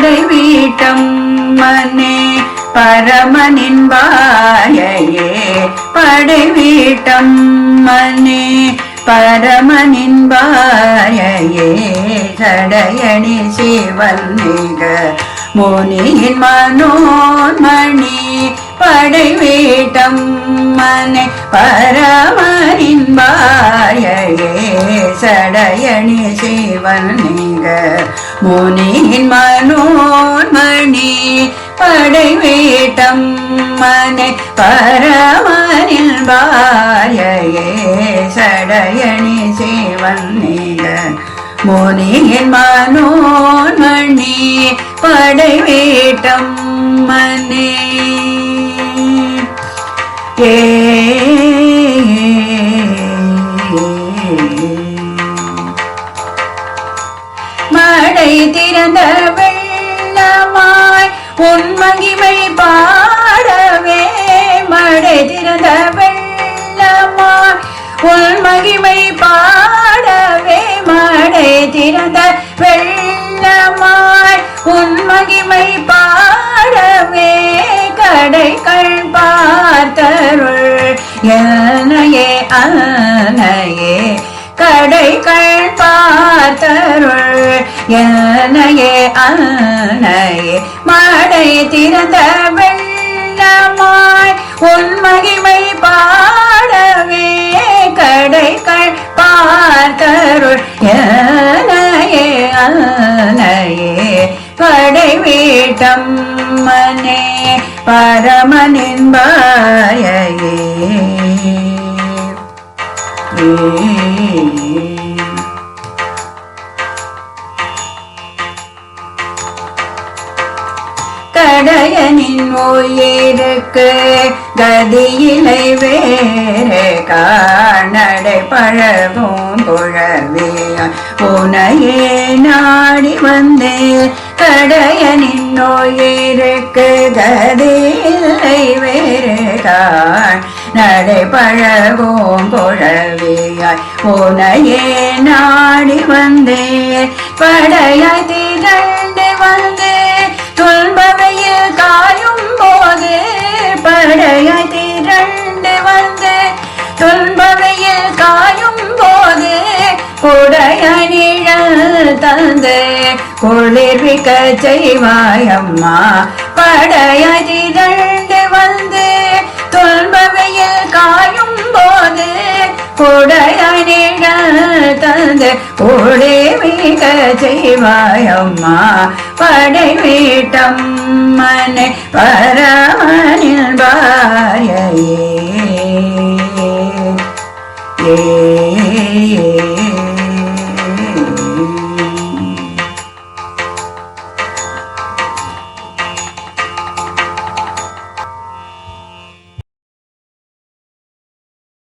படை வீட்டம் மனே பரமனின் வாயையே படை வீட்டம் மனே பரமனின் வாயையே சடையணி சிவன் மிக முனியின் மனோன்மணி படை வீட்டம் மனை பரமனின் வாயையே சடையணி சிவன் மிக முனியின் மனோன்மணி படை வீட்டம் மனை பரமனில் வாயையே சடையணி சிவன் மிக முனியின் மனோன்மணி படை வீட்டம் மனே. ஏ திறந்த வெள்ளமாய் உன் மகிமை பாடவே. மழை திறந்த வெள்ளமாய் உன் மகிமை பாடவே. மழை திறந்த வெள்ளமாய் உன் மகிமை பாடவே. கடைகள் பார்த்தருள் என்னையே அன்னையே கடைகள் பார்த்தருள் என்னையே அன்னையே மடை திறந்த வெள்ளமாய் உன் மகிமை பாடவே. கடைகள் பார்த்தருள் என்னையே அன்னையே படை வீட்டம் மனே பரமனின் பாயையே கடையனின் உயிருக்கு கதியிலை வேறு காணடை பழகும் குழவியாய் உனையே நாடி வந்தேன் கடையனின் உயிருக்கு கதியிலை வேறு கா நடை பழகும் குழவியாய் உனையே நாடி வந்தே. படையாய் திகழ்ந்து வந்தே. துன்பவையில் காயும் போது படையாய் திரண்டு வந்தே. துன்பவையில் காயும் போது குடையாய் நிழல் தந்து. குளிர்விக்க செய்வாயம்மா படையாய் திரண்டு வந்தே. துன்பவையில் குடையாய் நிழல் தந்து குளிர்விக்க செய்வாயம்மா படை வீட்டம் மனை பரமனில்